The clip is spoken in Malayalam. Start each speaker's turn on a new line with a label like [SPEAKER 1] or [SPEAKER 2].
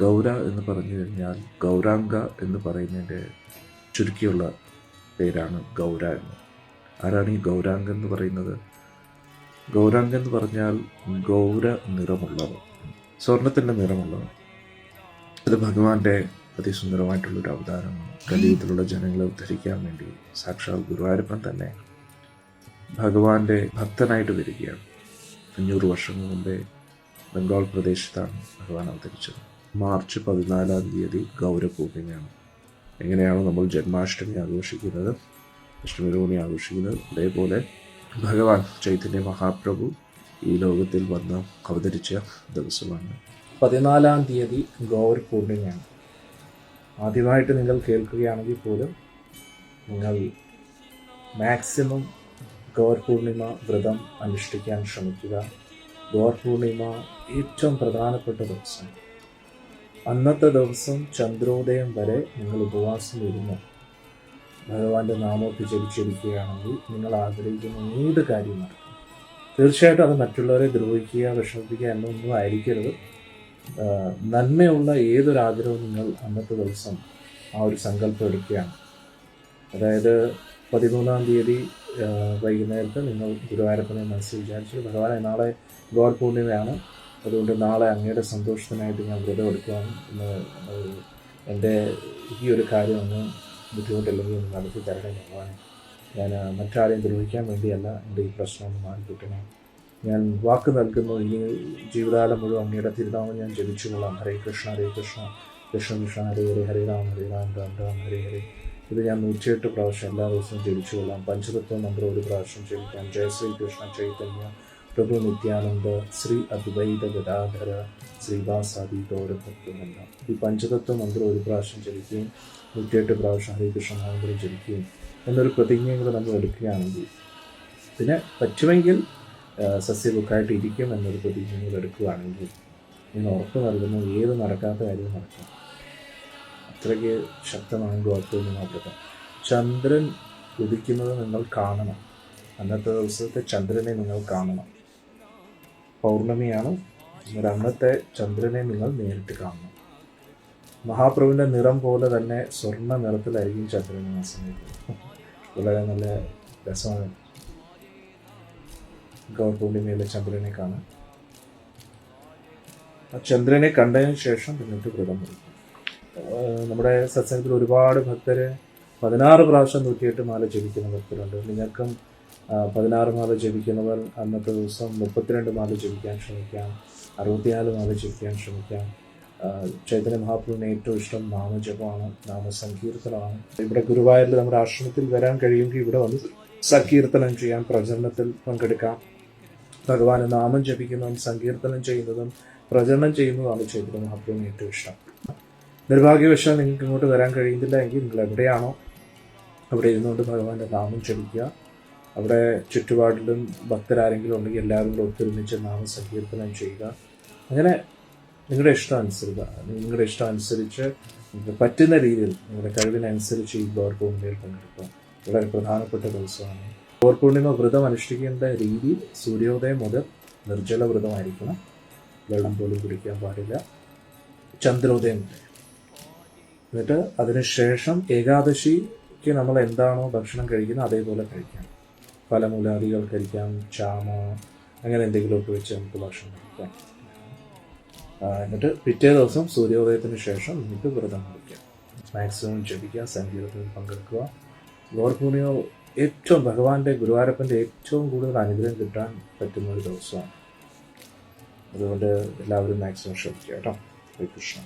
[SPEAKER 1] ഗൗര എന്ന് പറഞ്ഞു കഴിഞ്ഞാൽ ഗൗരാംഗ എന്ന് പറയുന്നതിന്റെ ചുരുക്കിയുള്ള പേരാണ് ഗൗര എന്ന്. ആരാണ് ഈ ഗൗരാംഗ എന്ന് പറയുന്നത്? ഗൗരാംഗ എന്ന് പറഞ്ഞാൽ ഗൗര നിറമുള്ളവർ സ്വർണത്തിന്റെ നിറമുള്ളവർ. അത് ഭഗവാന്റെ അതിസുന്ദരമായിട്ടുള്ളൊരു അവതാരമാണ് കലിയുഗത്തിലുള്ള ജനങ്ങളെ ഉദ്ധരിക്കാൻ വേണ്ടി സാക്ഷാൽ ഗുരുവായൂരപ്പൻ തന്നെ ഭഗവാന്റെ ഭക്തനായിട്ട് വരികയാണ്. അഞ്ഞൂറ് വർഷങ്ങൾ മുമ്പേ ബംഗാൾ പ്രദേശത്താണ് ഭഗവാൻ അവതരിച്ചത്. മാർച്ച് പതിനാലാം തീയതി ഗൗരപൂർണിമയാണ് എങ്ങനെയാണ് നമ്മൾ ജന്മാഷ്ടമി ആഘോഷിക്കുന്നത്? അഷ്ടമിരോണി ആഘോഷിക്കുന്നത്? അതേപോലെ ഭഗവാൻ ചൈതന്യ മഹാപ്രഭു ഈ ലോകത്തിൽ വന്ന് അവതരിച്ച ദിവസമാണ്.
[SPEAKER 2] പതിനാലാം തീയതി ഗൗർ പൂർണിമയാണ് ആദ്യമായിട്ട് നിങ്ങൾ കേൾക്കുകയാണെങ്കിൽ പോലും നിങ്ങൾ മാക്സിമം ഗൗർ പൂർണിമ വ്രതം അനുഷ്ഠിക്കാൻ ശ്രമിക്കുക. ഗൗർ പൂർണിമ ഏറ്റവും പ്രധാനപ്പെട്ട ദിവസം. അന്നത്തെ ദിവസം ചന്ദ്രോദയം വരെ നിങ്ങൾ ഉപവാസം ഇരുന്നു. ഭഗവാന്റെ നാമമൊക്കെ ജപിച്ചിരിക്കുകയാണെങ്കിൽ നിങ്ങൾ ആഗ്രഹിക്കുന്ന ഏത് കാര്യം നടക്കും. തീർച്ചയായിട്ടും അത് മറ്റുള്ളവരെ ദ്രോഹിക്കുക വിഷമിപ്പിക്കുക എന്നൊന്നും ആയിരിക്കരുത്. നന്മയുള്ള ഏതൊരു ആഗ്രഹവും നിങ്ങൾ അന്നത്തെ ദിവസം ആ ഒരു സങ്കല്പം എടുക്കുകയാണ്. അതായത് പതിമൂന്നാം തീയതി വൈകുന്നേരത്ത് നിങ്ങൾ ഗുരുവായൂരപ്പനെ മനസ്സിൽ വിചാരിച്ചു ഭഗവാനെ നാളെ ഗോഡ് പൂർണിമയാണ്. അതുകൊണ്ട് നാളെ അങ്ങയുടെ സന്തോഷത്തിനായിട്ട് ഞാൻ വ്രതം എടുക്കുകയാണ് ഇന്ന് എന്റെ ഈ ഒരു കാര്യം ഒന്ന് ബുദ്ധിമുട്ടില്ലെങ്കിൽ ഒന്ന് നടത്തി തരണേ ഭഗവാൻ ഞാൻ മറ്റാരെയും ദ്രോഹിക്കാൻ വേണ്ടിയല്ല എന്റെ ഈ പ്രശ്നം ഒന്ന് മാറി കിട്ടണം ഞാൻ വാക്ക് നൽകുന്നു. ഇനി ജീവിതകാലം മുഴുവൻ അങ്ങയുടെ തിരുനാമം ഞാൻ ജപിച്ചുകൊള്ളാം. ഹരേ കൃഷ്ണ ഹരേ കൃഷ്ണ. കൃഷ്ണ കൃഷ്ണ ഹരേ ഹരേ ഹരേ രാം ഹരേ രാം രാം രാം ഹരേ ഹരേ. ഇത് ഞാൻ നൂറ്റിയെട്ട് പ്രാവശ്യം എല്ലാ ദിവസവും ജപിച്ചുകൊള്ളാം. പഞ്ചതത്വ മന്ത്രം ഒരു പ്രാവശ്യം ജപിക്കാം. ജയ ശ്രീ കൃഷ്ണ ചൈതന്യ പ്രഭു നിത്യാനന്ദ ശ്രീ അദ്വൈത ഗദാധര ശ്രീവാസാദി ഗൗരഭക്തമല്ല ഈ പഞ്ചതത്വ മന്ത്രം ഒരു പ്രാവശ്യം ജപിക്കുകയും നൂറ്റിയെട്ട് പ്രാവശ്യം ഹരികൃഷ്ണ മന്ത്രം ജപിക്കുകയും എന്നൊരു പ്രതിജ്ഞയും കൂടെ നമ്മൾ എടുക്കുകയാണെങ്കിൽ പിന്നെ പറ്റുമെങ്കിൽ സസ്യബുക്കായിട്ട് ഇരിക്കും എന്നൊരു പ്രതിജ്ഞ എടുക്കുകയാണെങ്കിൽ നിങ്ങൾ ഉറപ്പ് നൽകുന്നു ഏത് നടക്കാത്ത കാര്യവും നടക്കും. അത്രയ്ക്ക് ശക്തമാണെങ്കിൽ ഗോത്രത്തിൽ നോക്കട്ടെ ചന്ദ്രൻ ഉദിക്കുന്നത് നിങ്ങൾ കാണണം. അന്നത്തെ ദിവസത്തെ ചന്ദ്രനെ നിങ്ങൾ കാണണം. പൗർണമിയാണ്. അന്നത്തെ ചന്ദ്രനെ നിങ്ങൾ നേരിട്ട് കാണുന്നു മഹാപ്രഭുവിന്റെ നിറം പോലെ തന്നെ സ്വർണ നിറത്തിലായിരിക്കും ചന്ദ്രൻ ആ സമയത്ത്. വളരെ നല്ല രസമാണ്. ഗൗർ പൂർണിമയിലെ ചന്ദ്രനെ കാണാൻ. ആ ചന്ദ്രനെ കണ്ടതിന് ശേഷം പിന്നിട്ട് വ്രതം നമ്മുടെ സത്സംഗത്തിൽ ഒരുപാട് ഭക്തര് പതിനാറ് പ്രാവശ്യം നൂറ്റിയെട്ട് മാല ജപിക്കുന്ന ഭക്തരുണ്ട്. നിങ്ങൾക്കും പതിനാറ് മാല ജപിക്കുന്നവർ അന്നത്തെ ദിവസം മുപ്പത്തിരണ്ട് മാല ജപിക്കാൻ ശ്രമിക്കാം അറുപത്തിനാല് മാല ജപിക്കാൻ ശ്രമിക്കാം. ചൈതന്യ മഹാപ്രഭുവിന് ഏറ്റവും ഇഷ്ടം നാമജപമാണ് നാമസങ്കീർത്തനമാണ്. ഇവിടെ ഗുരുവായൂരിൽ നമ്മുടെ ആശ്രമത്തിൽ വരാൻ കഴിയുമെങ്കിൽ ഇവിടെ വന്ന് സങ്കീർത്തനം ചെയ്യാം പ്രചരണത്തിൽ പങ്കെടുക്കാം. ഭഗവാന് നാമം ജപിക്കുന്നതും സങ്കീർത്തനം ചെയ്യുന്നതും പ്രചരണം ചെയ്യുന്നതാണ് ചൈതന്യ മഹാപ്രഭുവിന് ഏറ്റവും ഇഷ്ടം. നിർഭാഗ്യവശാൽ നിങ്ങൾക്ക് ഇങ്ങോട്ട് വരാൻ കഴിയുന്നില്ല എങ്കിൽ നിങ്ങൾ എവിടെയാണോ അവിടെ ഇരുന്നുകൊണ്ട് ഭഗവാന്റെ നാമം ജപിക്കുക. അവിടെ ചുറ്റുപാടിലും ഭക്തരാരെങ്കിലും ഉണ്ടെങ്കിൽ എല്ലാവരും കൂടെ ഒത്തൊരുമിച്ച് നാമസങ്കീർത്തനം ചെയ്യുക. അങ്ങനെ നിങ്ങളുടെ ഇഷ്ടം അനുസരിത നിങ്ങളുടെ ഇഷ്ടം അനുസരിച്ച് പറ്റുന്ന രീതിയിൽ നിങ്ങളുടെ കഴിവിനനുസരിച്ച് ഈ ഗോർ പൂർണിമയിൽ പങ്കെടുക്കുക വളരെ പ്രധാനപ്പെട്ട ദിവസമാണ്. ഗോർ വ്രതം അനുഷ്ഠിക്കേണ്ട രീതി സൂര്യോദയം മുതൽ നിർജല വ്രതമായിരിക്കണം. വെള്ളം പോലും കുടിക്കാൻ പാടില്ല. ചന്ദ്രോദയം എന്നിട്ട് അതിനുശേഷം ഏകാദശിക്ക് നമ്മൾ എന്താണോ ഭക്ഷണം കഴിക്കുന്നത് അതേപോലെ കഴിക്കാം ഫലമൂലാദികൾ കഴിക്കാം ചാമ അങ്ങനെ എന്തെങ്കിലുമൊക്കെ വെച്ച് നമുക്ക് ഭക്ഷണം കഴിക്കാം. എന്നിട്ട് പിറ്റേ ദിവസം സൂര്യോദയത്തിന് ശേഷം നമുക്ക് വ്രതം കഴിക്കാം മാക്സിമം ജപിക്കുക സംഗീതത്തിൽ പങ്കെടുക്കുക. ഗോർ പൂർണിമ ഏറ്റവും ഭഗവാന്റെ ഗുരുവായൂരപ്പന്റെ ഏറ്റവും കൂടുതൽ അനുഗ്രഹം കിട്ടാൻ പറ്റുന്ന ഒരു ദിവസമാണ്. അതുകൊണ്ട് എല്ലാവരും മാക്സിമം ശ്രമിക്കുക കേട്ടോ. ഹരി കൃഷ്ണ.